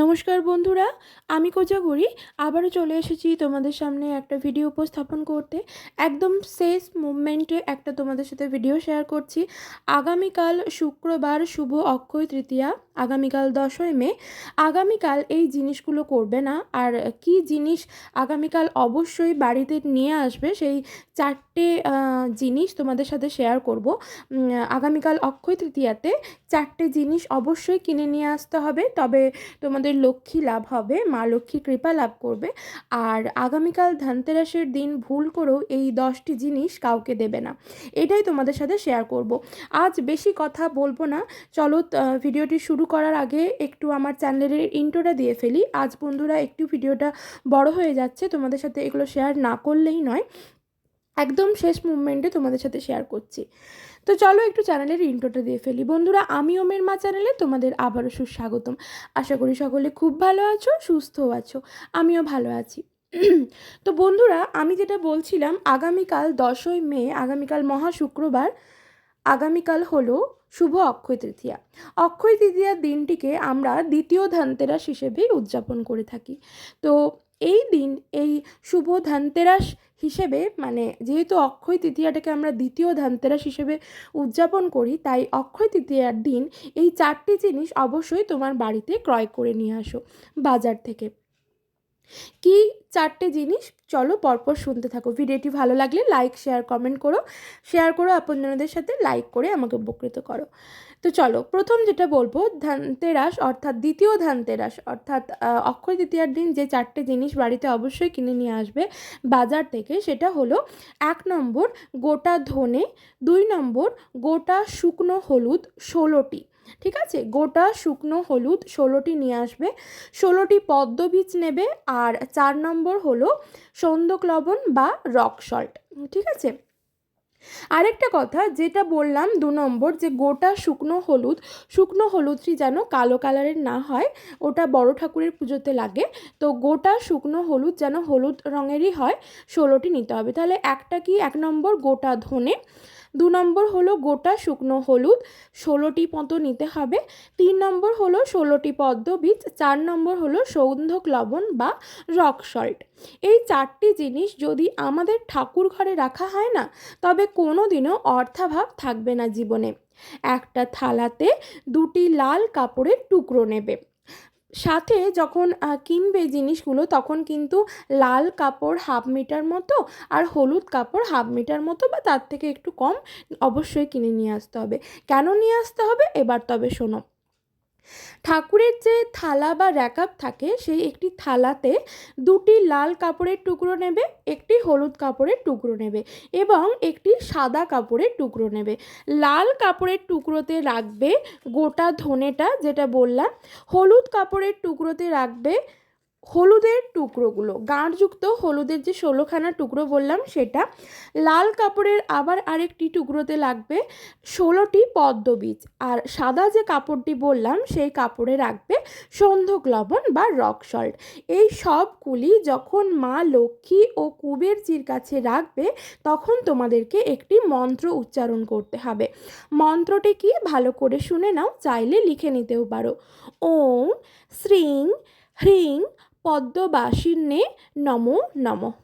নমস্কার বন্ধুরা, আমি কোজাগরি। আবারও চলে এসেছি তোমাদের সামনে একটা ভিডিও উপস্থাপন করতে। একদম শেষ মুভমেন্টে একটা তোমাদের সাথে ভিডিও শেয়ার করছি। আগামীকাল শুক্রবার শুভ অক্ষয় তৃতীয়া। আগামীকাল দশই মে। আগামীকাল এই জিনিসগুলো করবে না। আর কি জিনিস আগামীকাল অবশ্যই বাড়িতে নিয়ে আসবে সেই চারটে জিনিস তোমাদের সাথে শেয়ার করব। আগামীকাল অক্ষয় তৃতীয়াতে চারটে জিনিস অবশ্যই কিনে নিয়ে আসতে হবে। তবে তোমাদের লক্ষ্মী লাভ হবে, মা লক্ষ্মী কৃপা লাভ করবে। আর আগামীকাল ধনতেরাসের দিন ভুল করেও এই দশটি জিনিস কাউকে দেবে না। এটাই তোমাদের সাথে শেয়ার করব। আজ বেশি কথা বলব না। চলো ভিডিওটি শুরু করার আগে একটু আমার চ্যানেলের ইন্টোটা দিয়ে ফেলি। আজ বন্ধুরা একটু ভিডিওটা বড় হয়ে যাচ্ছে, তোমাদের সাথে এগুলো শেয়ার না করলেই নয়। একদম শেষ মুভমেন্টে তোমাদের সাথে শেয়ার করছি। তো চলো একটু চ্যানেলের ইন্টোটা দিয়ে ফেলি। বন্ধুরা, আমি ওমের মা চ্যানেলে তোমাদের আবারও সুস্বাগতম। আশা করি সকলে খুব ভালো আছো, সুস্থও আছো, আমিও ভালো আছি। তো বন্ধুরা, আমি যেটা বলছিলাম, আগামীকাল দশই মে, আগামীকাল মহা শুক্রবার আগামীকাল হলো শুভ অক্ষয় তৃতীয়া। অক্ষয় তৃতীয়ার দিনটিকে আমরা দ্বিতীয় ধানতেরাস হিসেবেই উদযাপন করে থাকি। তো এই দিন, এই শুভ ধানতেরাস হিসেবে মানে যেহেতু অক্ষয় তৃতীয়াটাকে আমরা দ্বিতীয় ধানতেরাস হিসেবে উদযাপন করি, তাই অক্ষয় তৃতীয়ার দিন এই চারটি জিনিস অবশ্যই তোমার বাড়িতে ক্রয় করে নিয়ে আসো বাজার থেকে। কি চারটে জিনিস? চলো পরপর শুনতে থাকো। ভিডিওটি ভালো লাগলে লাইক শেয়ার কমেন্ট করো। শেয়ার করো আপনজনদের সাথে লাইক করে আমাকে উপকৃত করো। তো চলো, প্রথম যেটা বলব, ধানতেরাস অর্থাৎ দ্বিতীয় ধানতেরাস অর্থাৎ অক্ষয় তৃতীয়ার দিন যে চারটে জিনিস বাড়িতে অবশ্যই কিনে নিয়ে আসবে বাজার থেকে, সেটা হলো এক নম্বর গোটা ধনে, দুই নম্বর গোটা শুকনো হলুদ, ষোলোটি। ঠিক আছে? গোটা শুকনো হলুদ ষোলোটি নিয়ে আসবে। ষোলোটি পদ্ম বীজ নেবে আর চার নম্বর হলো সন্দক লবণ বা রক সল্ট। ঠিক আছে? আরেকটা কথা যেটা বললাম দু নম্বর যে গোটা শুকনো হলুদ, শুকনো হলুদটি যেন কালো কালারের না হয়, ওটা বড় ঠাকুরের পুজোতে লাগে। তো গোটা শুকনো হলুদ যেন হলুদ রঙেরই হয়, ষোলোটি নিতে হবে। তাহলে একটা কি? এক নম্বর গোটা ধনে। দু নম্বর হলো গোটা শুকনো হলুদ, ষোলোটি মতো নিতে হবে। তিন নম্বর হলো ষোলোটি পদ্ম বীজ, চার নম্বর হলো সৌন্ধক লবণ বা রক সল্ট। এই চারটি জিনিস যদি আমাদের ঠাকুর ঘরে রাখা হয় না, তবে কোনো দিনও অর্থাভাব থাকবে না জীবনে। একটা থালাতে দুটি লাল কাপড়ের টুকরো নেবে। সাথে যখন কিনবে জিনিসগুলো তখন কিন্তু লাল কাপড় হাফ মিটার মতো আর হলুদ কাপড় হাফ মিটার মতো বা তার থেকে একটু কম অবশ্যই কিনে নিয়ে আসতে হবে। কেন নিয়ে আসতে হবে? এবার তবে শোনো। ঠাকুরের যে থালা বা র্যাকআপ থাকে, সেই একটি থালাতে দুটি লাল কাপড়ের টুকরো নেবে, একটি হলুদ কাপড়ের টুকরো নেবে এবং একটি সাদা কাপড়ের টুকরো নেবে। লাল কাপড়ের টুকরোতে রাখবে গোটা ধনেটা, যেটা বললাম। হলুদ কাপড়ের টুকরোতে রাখবে হলুদের টুকরোগুলো গাঁটযুক্ত হলুদের যে ষোলোখানা টুকরো বললাম সেটা, লাল কাপড়ের আবার আরেকটি টুকরোতে লাগবে ষোলোটি পদ্ম বীজ। আর সাদা যে কাপড়টি বললাম সেই কাপড়ে রাখবে সন্ধক লবণ বা রক সল্ট। এই সবগুলি যখন মা লক্ষ্মী ও কুবেরজির কাছে রাখবে, তখন তোমাদেরকে একটি মন্ত্র উচ্চারণ করতে হবে। মন্ত্রটি কি? ভালো করে শুনে নাও, চাইলে লিখে নিতেও পারো। ওম, শ্রীং, হ্রিং পদ্মবাসিন্নে নমো নমঃ।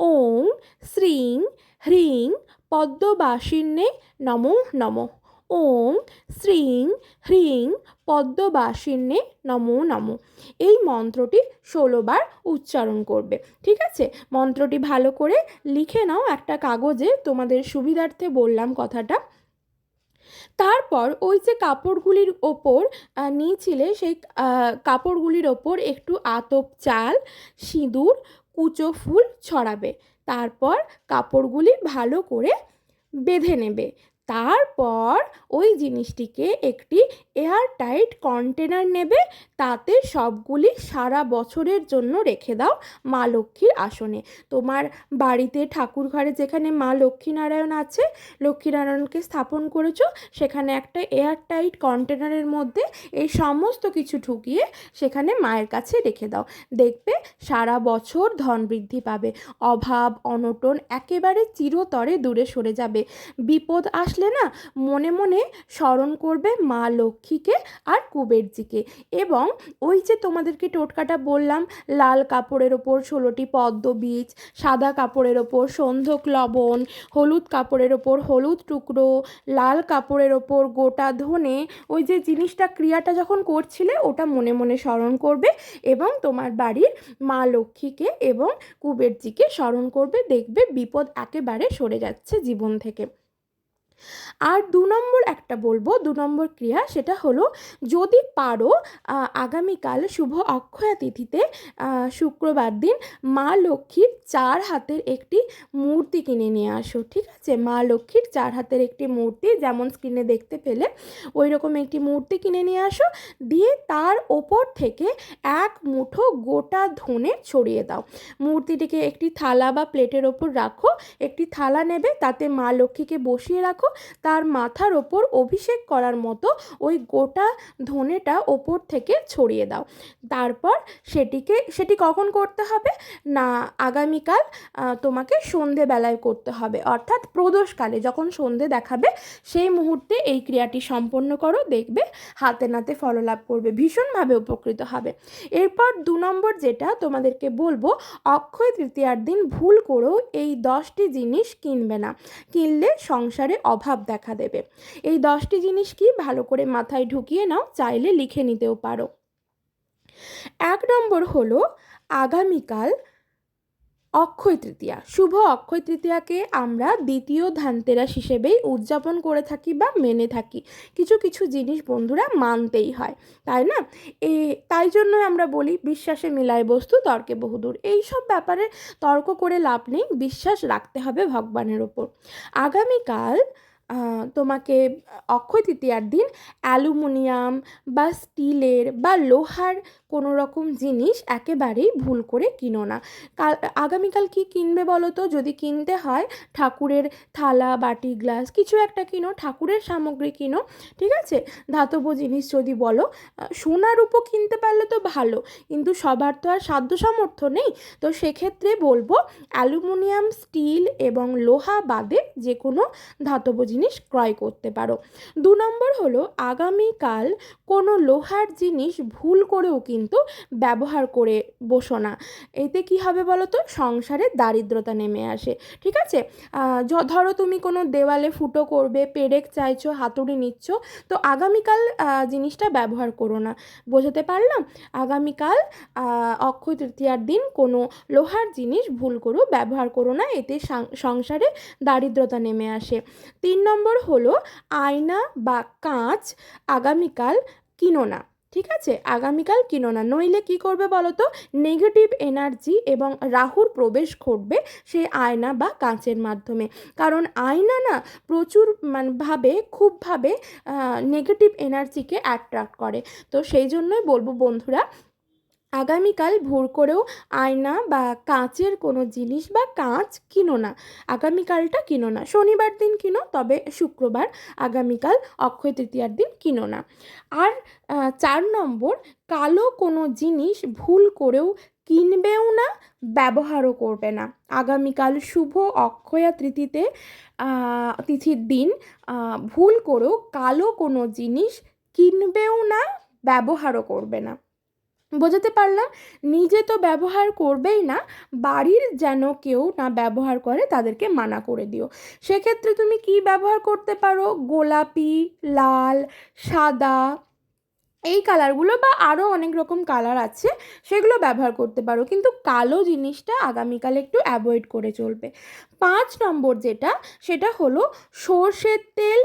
ওম শ্রীং হ্রিং পদ্মবাসিন্নে নমো নমঃ। ওম শ্রীং হ্রিং পদ্মবাসিন্নে নমো নমঃ। এই মন্ত্রটি ষোলোবার উচ্চারণ করবে, ঠিক আছে? মন্ত্রটি ভালো করে লিখে নাও একটা কাগজে, তোমাদের সুবিধার্থে বললাম কথাটা। তারপর ওই যে কাপড়গুলির ওপর নিয়েছিলে সেই কাপড়গুলির ওপর একটু আতপ চাল, সিঁদুর, কুচো ফুল ছড়াবে। তারপর কাপড়গুলি ভালো করে বেঁধে নেবে। তারপর ওই জিনিসটিকে একটি এয়ার টাইট কন্টেনার নেবে। তাতে সবগুলি সারা বছরের জন্য রেখে দাও মা লক্ষ্মীর আসনে। তোমার বাড়িতে ঠাকুর ঘরে যেখানে মা লক্ষ্মীনারায়ণ আছে, লক্ষ্মীনারায়ণকে স্থাপন করেছ, সেখানে একটা এয়ার টাইট কন্টেনারের মধ্যে এই সমস্ত কিছু ঢুকিয়ে সেখানে মায়ের কাছে রেখে দাও। দেখবে সারা বছর ধন বৃদ্ধি পাবে। অভাব, অনটন একেবারে চিরতরে দূরে সরে যাবে। বিপদ আসলে আসলে না মনে মনে স্মরণ করবে মা লক্ষ্মীকে আর কুবেরজিকে। এবং ওই যে তোমাদেরকে টোটকাটা বললাম, লাল কাপড়ের ওপর ষোলোটি পদ্ম বীজ, সাদা কাপড়ের ওপর সন্ধক লবণ, হলুদ কাপড়ের ওপর হলুদ টুকরো, লাল কাপড়ের ওপর গোটা ধনে, ওই যে জিনিসটা ক্রিয়াটা যখন করছিলে ওটা মনে মনে স্মরণ করবে এবং তোমার বাড়ির মা লক্ষ্মীকে এবং কুবেরজিকে স্মরণ করবে, দেখবে বিপদ একেবারে সরে যাচ্ছে জীবন থেকে। আর দু নম্বর একটা বলব, দু নম্বর ক্রিয়া সেটা হলো, যদি পারো আগামীকাল শুভ অক্ষয়া তিথিতে শুক্রবার দিন মা লক্ষ্মীর চার হাতের একটি মূর্তি কিনে নিয়ে আসো, ঠিক আছে? মা লক্ষ্মীর চার হাতের একটি মূর্তি, যেমন স্ক্রিনে দেখতে পেলে ওই রকম একটি মূর্তি কিনে নিয়ে আসো, দিয়ে তার ওপর থেকে এক মুঠো গোটা ধনে ছড়িয়ে দাও। মূর্তিটিকে একটি থালা বা প্লেটের ওপর রাখো, একটি থালা নেবে, তাতে মা লক্ষ্মীকে বসিয়ে রাখো তার মাথার ওপর অভিষেক করার মতো ওই গোটা ধনেটা ওপর থেকে ছড়িয়ে দাও। তারপর সেটিকে, সেটি কখন করতে হবে? না, আগামীকাল তোমাকে সন্ধেবেলায় করতে হবে। অর্থাৎ প্রদোষকালে, যখন সন্ধে দেখাবে, সেই মুহূর্তে এই ক্রিয়াটি সম্পন্ন করো, দেখবে হাতে নাতে ফললাভ করবে, ভীষণভাবে উপকৃত হবে। এরপর দু নম্বর যেটা তোমাদেরকে বলব, অক্ষয় তৃতীয়ার দিন ভুল করেও এই দশটি জিনিস কিনবে না। কিনলে সংসারে অভাব দেখা দেবে। এই দশটি জিনিস কি? ভালো করে মাথায় ঢুকিয়ে নাও, চাইলে লিখে নিতেও পারো। এক নম্বর হলো আগামীকাল অক্ষয় তৃতীয়া। শুভ অক্ষয় তৃতীয়াকে আমরা দ্বিতীয় ধানতেরাস হিসেবেই উদযাপন করে থাকি বা মেনে থাকি। কিছু কিছু জিনিস বন্ধুরা মানতেই হয়, তাই না? এ, তাই জন্য আমরা বলি বিশ্বাসে মিলায় বস্তু, তর্কে বহুদূর। এই সব ব্যাপারে তর্ক করে লাভ নেই, বিশ্বাস রাখতে হবে ভগবানের ওপর। আগামীকাল তোমাকে অক্ষয় তৃতীয়ার দিন অ্যালুমিনিয়াম বা স্টিলের বা লোহার কোনো রকম জিনিস একেবারেই ভুল করে কিনো না। কাল, আগামীকাল কি কিনবে বলো তো? যদি কিনতে হয়, ঠাকুরের থালা, বাটি, গ্লাস, কিছু একটা কিনো, ঠাকুরের সামগ্রী কিনো, ঠিক আছে? ধাতব জিনিস যদি বলো সোনার উপর কিনতে পারলে তো ভালো, কিন্তু সবার তো আর সাধ্য সামর্থ্য নেই। তো সেক্ষেত্রে বলব, অ্যালুমিনিয়াম, স্টিল এবং লোহা বাদে যে কোনো ধাতব জিনিস ক্রয় করতে পারো। দু নম্বর হলো, আগামীকাল কোনো লোহার জিনিস ভুল করেও কিন্তু কিন্তু ব্যবহার করে বসো না। এতে কি হবে বলো তো সংসারে দারিদ্রতা নেমে আসে। ঠিক আছে? ধরো তুমি কোনো দেওয়ালে ফুটো করবে, পেরেক চাইছো, হাতুড়ি নিচ্ছ, তো আগামীকাল জিনিসটা ব্যবহার করো না। বোঝাতে পারলাম? আগামীকাল অক্ষয় তৃতীয়ার দিন কোনো লোহার জিনিস ভুল করো ব্যবহার করো না, এতে সংসারে দারিদ্রতা নেমে আসে। তিন নম্বর হলো, আয়না বা কাঁচ আগামীকাল কিনো না। ঠিক আছে? আগামীকাল কিনো না নইলে কি করবে বলো তো নেগেটিভ এনার্জি এবং রাহুর প্রবেশ ঘটবে সেই আয়না বা কাঁচের মাধ্যমে। কারণ আয়না না প্রচুর ভাবে খুবভাবে নেগেটিভ এনার্জিকে অ্যাট্রাক্ট করে। তো সেই জন্যই বলব বন্ধুরা আগামীকাল ভোর করেও আয়না বা কাঁচের কোনো জিনিস বা কাঁচ কিনো না। আগামীকালটা কিনো না। শনিবার দিন কিনো, তবে শুক্রবার আগামীকাল অক্ষয় তৃতীয়ার দিন কিনো না। আর চার নম্বর, কালো কোনো জিনিস ভুল করেও কিনবেও না, ব্যবহারও করবে না। আগামীকাল শুভ অক্ষয়া তৃতীতে তিথির দিন ভুল করেও কালো কোনো জিনিস কিনবেও না, ব্যবহারও করবে না। বোঝাতে পারলাম, নিজে তো ব্যবহার করবেই না, বাড়ির যেন কেউ না ব্যবহার করে তাদেরকে মানা করে দিও। সেক্ষেত্রে তুমি কি ব্যবহার করতে পারো? গোলাপি, লাল, সাদা, এই কালারগুলো বা আরও অনেক রকম কালার আছে, সেগুলো ব্যবহার করতে পারো। কিন্তু কালো জিনিসটা আগামীকাল একটু অ্যাভয়েড করে চলবে। পাঁচ নম্বর যেটা, সেটা হলো সর্ষের তেল,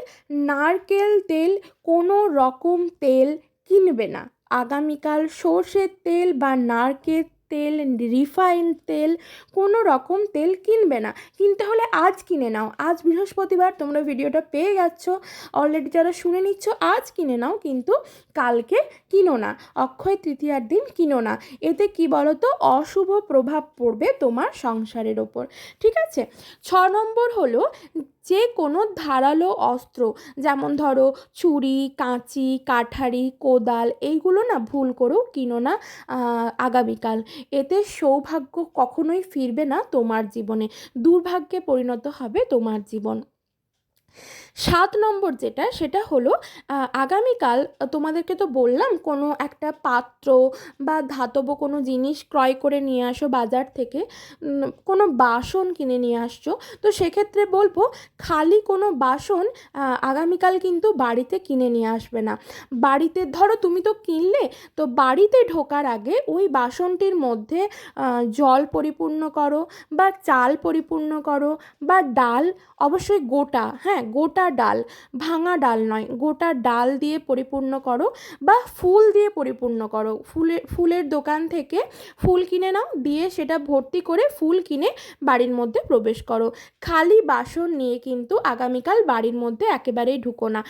নারকেল তেল, কোনো রকম তেল কিনবে না। আগামীকাল সর্ষের তেল বা নারকেল তেল, রিফাইন তেল, কোনো রকম তেল কিনবে না। কিনতে হলে আজ কিনে নাও। আজ বৃহস্পতিবার তোমরা ভিডিওটা পেয়ে গেছো অলরেডি যারা শুনে নিচ্ছ, আজ কিনে নাও, কিন্তু কালকে কিনো না। অক্ষয় তৃতীয়ার দিন কিনো না। এতে কি বলো তো অশুভ প্রভাব পড়বে তোমার সংসারের ওপর। ঠিক আছে? ছ নম্বর হলো যে কোনো ধারালো অস্ত্র, যেমন ধরো ছুরি, কাঁচি, কাঠারি, কোদাল, এইগুলো না ভুল করেও কিনো না আগামীকাল। এতে সৌভাগ্য কখনোই ফিরবে না তোমার জীবনে, দুর্ভাগ্যে পরিণত হবে তোমার জীবন। সাত নম্বর যেটা, সেটা হলো আগামীকাল তোমাদেরকে তো বললাম কোনো একটা পাত্র বা ধাতব কোনো জিনিস ক্রয় করে নিয়ে আসো বাজার থেকে কোনো বাসন কিনে নিয়ে আসছো, তো সেক্ষেত্রে বলব খালি কোনো বাসন আগামীকাল কিন্তু বাড়িতে কিনে নিয়ে আসবে না। বাড়িতে ধরো তুমি তো কিনলে, তো বাড়িতে ঢোকার আগে ওই বাসনটির মধ্যে জল পরিপূর্ণ করো বা চাল পরিপূর্ণ করো বা ডাল অবশ্যই গোটা হ্যাঁ গোটা ডাল, ভাঙা ডাল নয়, গোটা ডাল দিয়ে পরিপূর্ণ করো বা ফুল দিয়ে পরিপূর্ণ করো। ফুলের ফুলের দোকান থেকে ফুল কিনে নাও, দিয়ে সেটা ভর্তি করে ফুল কিনে বাড়ির মধ্যে প্রবেশ করো। খালি বাসন নিয়ে কিন্তু আগামীকাল বাড়ির মধ্যে একেবারেই ঢুকো না।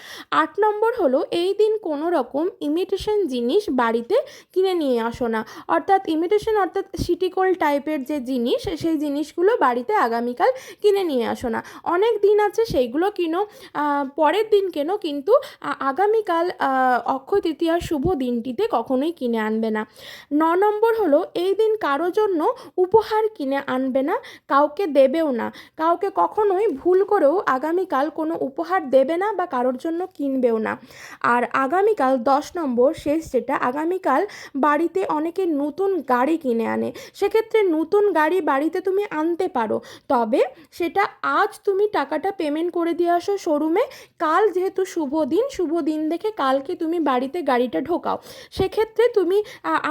আট নম্বর হলো, এই দিন কোনো রকম ইমিটেশন জিনিস বাড়িতে কিনে নিয়ে আসো না। অর্থাৎ ইমিটেশন অর্থাৎ সিটিকোল টাইপের যে জিনিস, সেই জিনিসগুলো বাড়িতে আগামীকাল কিনে নিয়ে আসো না। অনেক দিন আছে সেইগুলো কিনো পরের দিন কেনো কিন্তু আগামীকাল অক্ষয় তৃতীয়ার শুভ দিনটিতে কখনোই কিনে আনবে না। ন নম্বর হলো, এই দিন কারও জন্য উপহার কিনে আনবে না, কাউকে দেবেও না। কাউকে কখনোই ভুল করেও আগামীকাল কোনো উপহার দেবে না বা কারোর জন্য কিনবেও না। আর আগামীকাল দশ নম্বর শেষ যেটা, আগামীকাল বাড়িতে অনেকে নতুন গাড়ি কিনে আনে। সেক্ষেত্রে নতুন গাড়ি বাড়িতে তুমি আনতে পারো। তবে সেটা আজ তুমি টাকাটা পেমেন্ট করে দিয়ে আসো শোরুমে, কাল যেহেতু শুভ দিন শুভ দিন দেখে কালকে তুমি বাড়িতে গাড়িটা ঢোকাও। সেক্ষেত্রে তুমি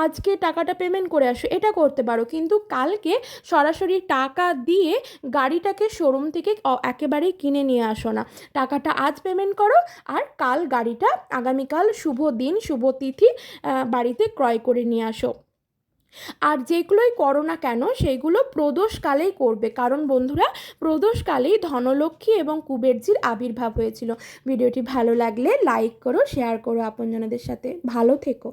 আজকে টাকাটা পেমেন্ট করে আসো, এটা করতে পারো। কিন্তু কালকে সরাসরি টাকা দিয়ে গাড়িটাকে শোরুম থেকে একেবারেই কিনে নিয়ে আসো না। টাকাটা আজ পেমেন্ট করো আর কাল গাড়িটা আগামীকাল শুভ দিন, শুভ তিথি বাড়িতে ক্রয় করে নিয়ে আসো। আর যেগুলোই করো না কেন সেইগুলো প্রদোষকালেই করবে। কারণ বন্ধুরা, প্রদোষকালেই ধনলক্ষ্মী এবং কুবেরজির আবির্ভাব হয়েছিল। ভিডিওটি ভালো লাগলে লাইক করো, শেয়ার করো আপনজনদের সাথে। ভালো থেকো।